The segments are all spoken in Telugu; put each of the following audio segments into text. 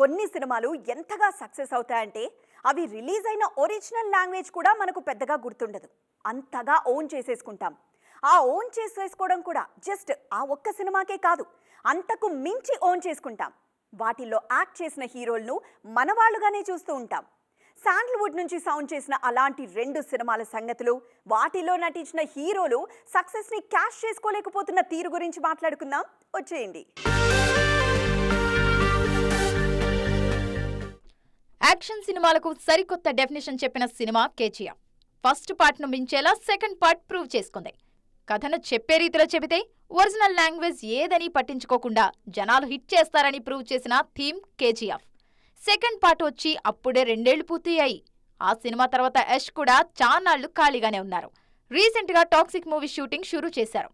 కొన్ని సినిమాలు ఎంతగా సక్సెస్ అవుతాయంటే అవి రిలీజ్ అయిన ఒరిజినల్ లాంగ్వేజ్ కూడా మనకు పెద్దగా గుర్తుండదు. అంతగా ఓన్ చేసేసుకుంటాం. ఆ ఓన్ చేసేసుకోవడం కూడా జస్ట్ ఆ ఒక్క సినిమాకే కాదు అంతకు మించి ఓన్ చేసుకుంటాం. వాటిల్లో యాక్ట్ చేసిన హీరోలను మనవాళ్ళుగానే చూస్తూ ఉంటాం. శాండల్వుడ్ నుంచి సౌండ్ చేసిన అలాంటి రెండు సినిమాల సంగతులు వాటిలో నటించిన హీరోలు సక్సెస్ని క్యాష్ చేసుకోలేకపోతున్న తీరు గురించి మాట్లాడుకుందాం. వచ్చేయండి. యాక్షన్ సినిమాలకు సరికొత్త డెఫినేషన్ చెప్పిన సినిమా కేజీఎఫ్ ఫస్ట్ పార్ట్ను మించేలా సెకండ్ పార్ట్ ప్రూవ్ చేసుకుంది. కథను చెప్పే రీతిలో చెబితే ఒరిజినల్ లాంగ్వేజ్ ఏదని పట్టించుకోకుండా జనాలు హిట్ చేస్తారని ప్రూవ్ చేసిన థీమ్ కేజీఎఫ్ సెకండ్ పార్ట్ వచ్చి అప్పుడే రెండేళ్ళు పూర్తయ్యాయి. ఆ సినిమా తర్వాత యష్ కూడా చాన్నాళ్ళు ఖాళీగానే ఉన్నారు. రీసెంట్గా టాక్సిక్ మూవీ షూటింగ్ షురూ చేశారు.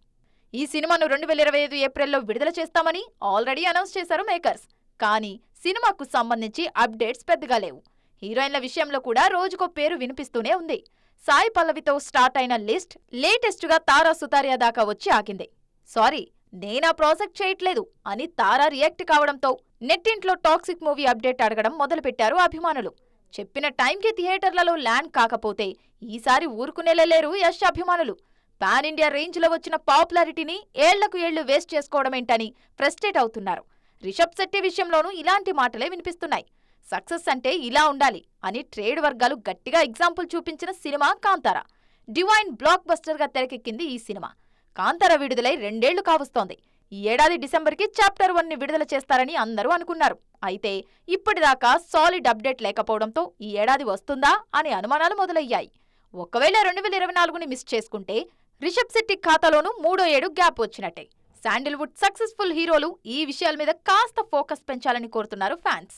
ఈ సినిమాను రెండు వేల ఇరవై ఐదు ఏప్రిల్లో విడుదల చేస్తామని ఆల్రెడీ అనౌన్స్ చేశారు మేకర్స్. కానీ సినిమాకు సంబంధించి అప్డేట్స్ పెద్దగా లేవు. హీరోయిన్ల విషయంలో కూడా రోజుకో పేరు వినిపిస్తూనే ఉంది. సాయి పల్లవితో స్టార్ట్ అయిన లిస్ట్ లేటెస్ట్గా తారా సుతారియా దాకా వచ్చి ఆగింది. సారీ నేనా ప్రాజెక్ట్ చేయట్లేదు అని తారా రియాక్ట్ కావడంతో నెట్టింట్లో టాక్సిక్ మూవీ అప్డేట్ అడగడం మొదలుపెట్టారు అభిమానులు. చెప్పిన టైంకి థియేటర్లలో ల్యాండ్ కాకపోతే ఈసారి ఊరుకునేలేరు యశ్ అభిమానులు. పాన్ ఇండియా రేంజ్లో వచ్చిన పాపులారిటీని ఏళ్ళకు ఏళ్ళు వేస్ట్ చేసుకోవడమేంటని ఫ్రస్ట్రేట్ అవుతున్నారు. రిషబ్ శెట్టి విషయంలోనూ ఇలాంటి మాటలే వినిపిస్తున్నాయి. సక్సెస్ అంటే ఇలా ఉండాలి అని ట్రేడ్ వర్గాలు గట్టిగా ఎగ్జాంపుల్ చూపించిన సినిమా కాంతారా. డివైన్ బ్లాక్ బస్టర్గా తెరకెక్కింది ఈ సినిమా. కాంతార విడుదలై రెండేళ్ళు కావస్తోంది. ఈ ఏడాది డిసెంబర్కి చాప్టర్ వన్ని విడుదల చేస్తారని అందరూ అనుకున్నారు. అయితే ఇప్పటిదాకా సాలిడ్ అప్డేట్ లేకపోవడంతో ఈ ఏడాది వస్తుందా అనే అనుమానాలు మొదలయ్యాయి. ఒకవేళ రెండు వేల ఇరవై నాలుగుని మిస్ చేసుకుంటే రిషబ్ శెట్టి ఖాతాలోనూ మూడో ఏడు గ్యాప్ వచ్చినట్టే. శాండిల్వుడ్ సక్సెస్ఫుల్ హీరోలు ఈ విషయాల మీద కాస్త ఫోకస్ పెంచాలని కోరుతున్నారు ఫ్యాన్స్.